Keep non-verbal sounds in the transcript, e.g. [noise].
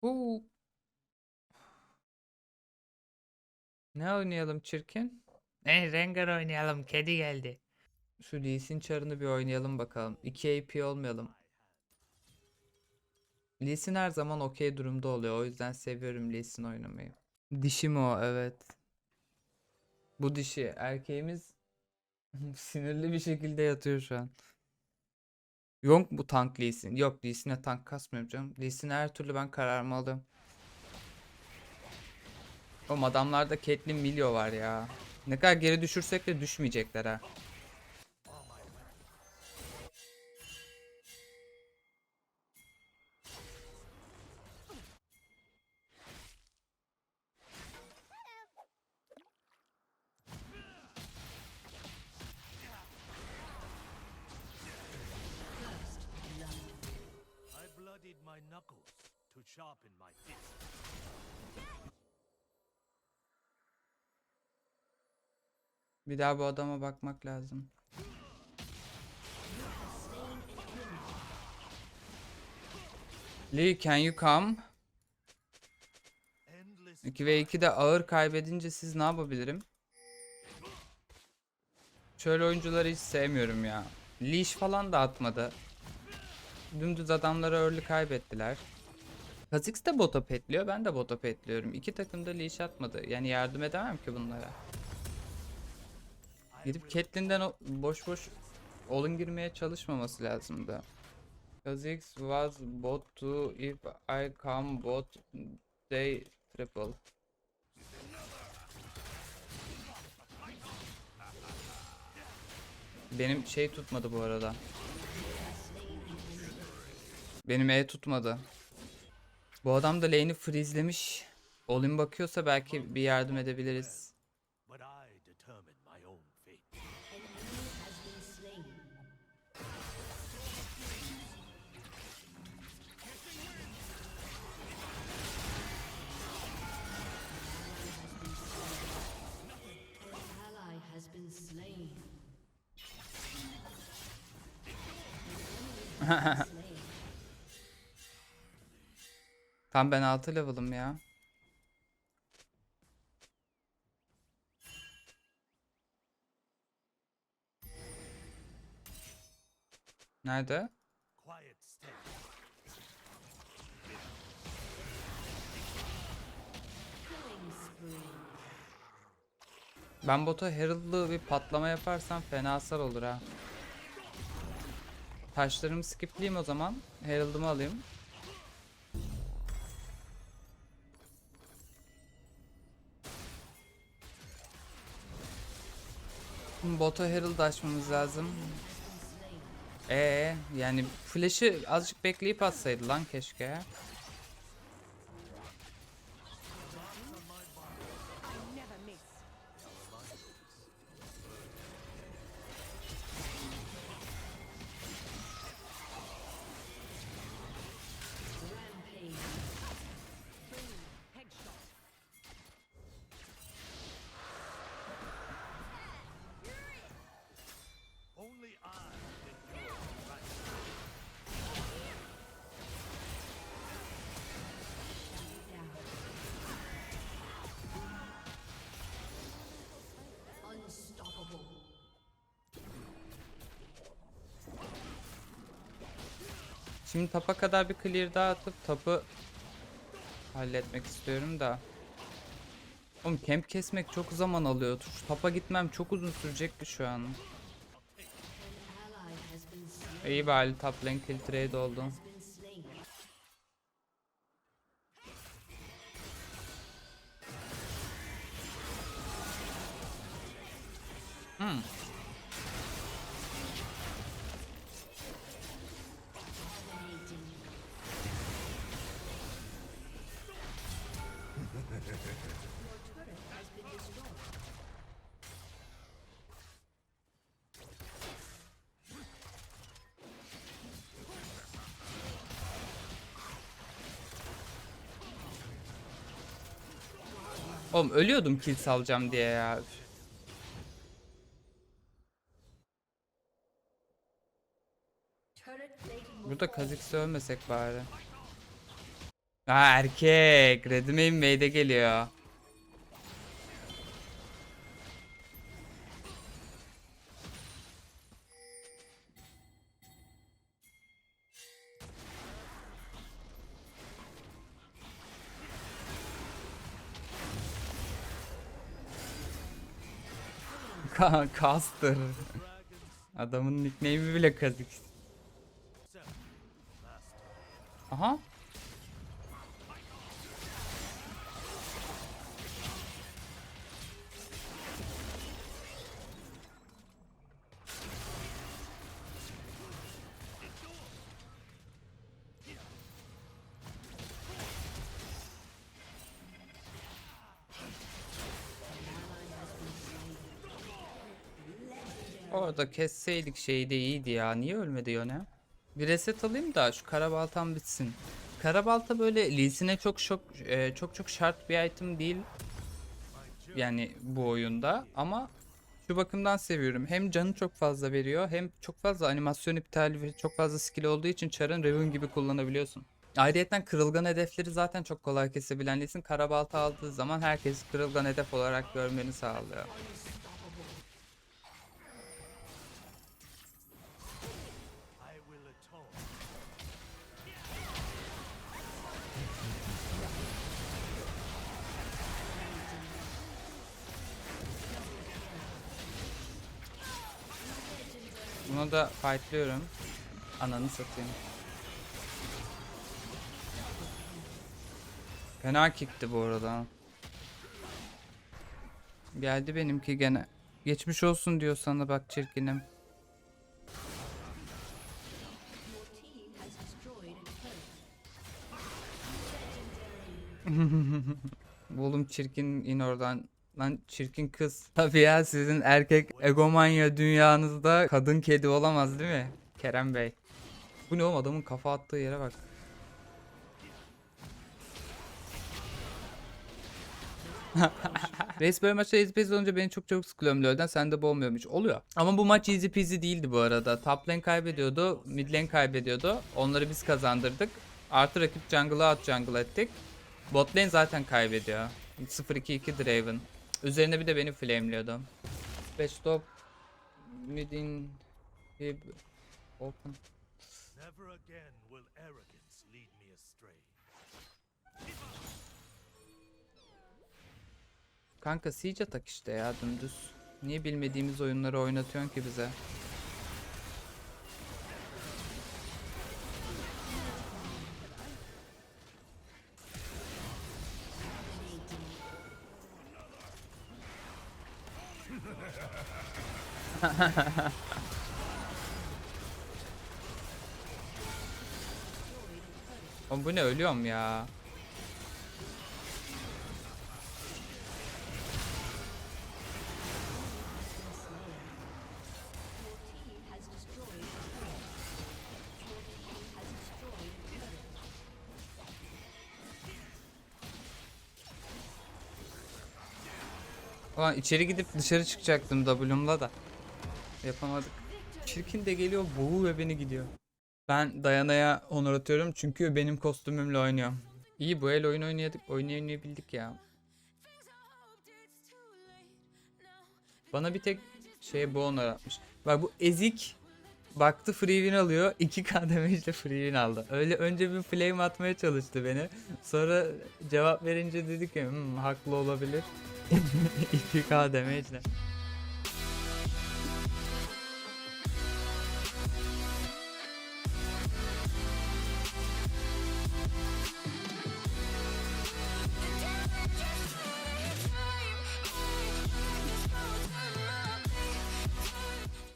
Huu. Ne oynayalım çirkin? Ne Rengar oynayalım kedi geldi. Şu Lee Sin çarını bir oynayalım bakalım. 2 AP olmayalım. Lee Sin her zaman okey durumda oluyor. O yüzden seviyorum Lee Sin oynamayı. Dişi mi o? Evet. Bu dişi. Erkeğimiz [laughs] sinirli bir şekilde yatıyor şu an. Yok bu tank Lee. Yok Lee tank kasmıyorum canım. Lee her türlü ben kararımı alıyorum. Oğlum adamlarda Caitlyn Milio var ya. Ne kadar geri düşürsek de düşmeyecekler ha. Sharpen my fist. Bir daha bu adama bakmak lazım. Lee can you come? Endless 2 ve 2 de ağır kaybedince siz ne yapabilirim? Şöyle oyuncuları hiç sevmiyorum ya. Leash falan da atmadı. Dümdüz adamlara early kaybettiler. Kha'Zix de bota petliyor, ben de bota petliyorum. İki takım da leash atmadı. Yani yardım edemem ki bunlara. Gidip Catelyn'den boş boş olun girmeye çalışmaması lazımdı. Kha'Zix was bot to if I come bot they triple. Benim şey tutmadı bu arada. Benim E tutmadı. Bu adam da lane'i freezelemiş. Olin bakıyorsa belki bir yardım edebiliriz. but I determine [laughs] Tam ben 6 level'ım ya. Nerede? Ben bota Herald'lı bir patlama yaparsam fena hasar olur ha. Taşlarımı skipleyeyim o zaman. Herald'ımı alayım. Bota Herald açmamız lazım. Ee, yani flash'ı azıcık bekleyip atsaydı lan keşke. Şimdi tapa kadar bir clear daha atıp tapı halletmek istiyorum da. Oğlum camp kesmek çok zaman alıyor. Şu tapa gitmem çok uzun sürecekti şu an. İyi bari top lane kill trade oldu. Hmm. Oğlum ölüyordum kill salacağım diye ya. Burada fall Kha'Zix'i ölmesek bari. Ha erkek. Redmayne May'de geliyor. Ka Caster. Adamın nickname'i bile kazık. Aha. Orada kesseydik şey de iyiydi ya. Niye ölmedi Yone? Bir reset alayım da şu karabaltam bitsin. Karabalta böyle Lee'sine çok çok e, çok çok şart bir item değil. Yani bu oyunda ama şu bakımdan seviyorum. Hem canı çok fazla veriyor hem çok fazla animasyon iptali ve çok fazla skill olduğu için Char'ın Riven gibi kullanabiliyorsun. Ayrıyeten kırılgan hedefleri zaten çok kolay kesebilen Lee'sin karabalta aldığı zaman herkes kırılgan hedef olarak görmeni sağlıyor. Bunu da fightlıyorum. Ananı satayım. Fena kickti bu arada. Geldi benimki gene. Geçmiş olsun diyor sana bak çirkinim. [laughs] Oğlum çirkin in oradan. Lan çirkin kız. Tabii ya sizin erkek egomanya dünyanızda kadın kedi olamaz değil mi? Kerem Bey. Bu ne oğlum adamın kafa attığı yere bak. [laughs] Reis böyle maçta easy peasy olunca beni çok çok sıkılıyorum LoL'den sende bu olmuyormuş. Oluyor. Ama bu maç easy peasy değildi bu arada. Top lane kaybediyordu, mid lane kaybediyordu. Onları biz kazandırdık. Artı rakip jungle'a out jungle ettik. Bot lane zaten kaybediyor. 0-2-2 Draven. Üzerine bir de beni flameliyordu. Best stop mid in hib open. Never again will arrogance lead me astray. Kanka siege atak işte ya dümdüz. Niye bilmediğimiz oyunları oynatıyorsun ki bize? Oğlum bu ne ölüyorum ya. Ulan içeri gidip dışarı çıkacaktım W'mla da. Yapamadık. Çirkin de geliyor boğuyor beni gidiyor. Ben Dayana'ya onur atıyorum çünkü benim kostümümle oynuyor. İyi bu el oyun oynayadık, oynayabildik ya. Bana bir tek şey bu onur atmış. Bak bu ezik baktı free win alıyor. [laughs] 2k damage'le free win aldı. Öyle önce bir flame atmaya çalıştı beni. Sonra cevap verince dedi ki "Hmm, haklı olabilir. [laughs] 2k damage'le.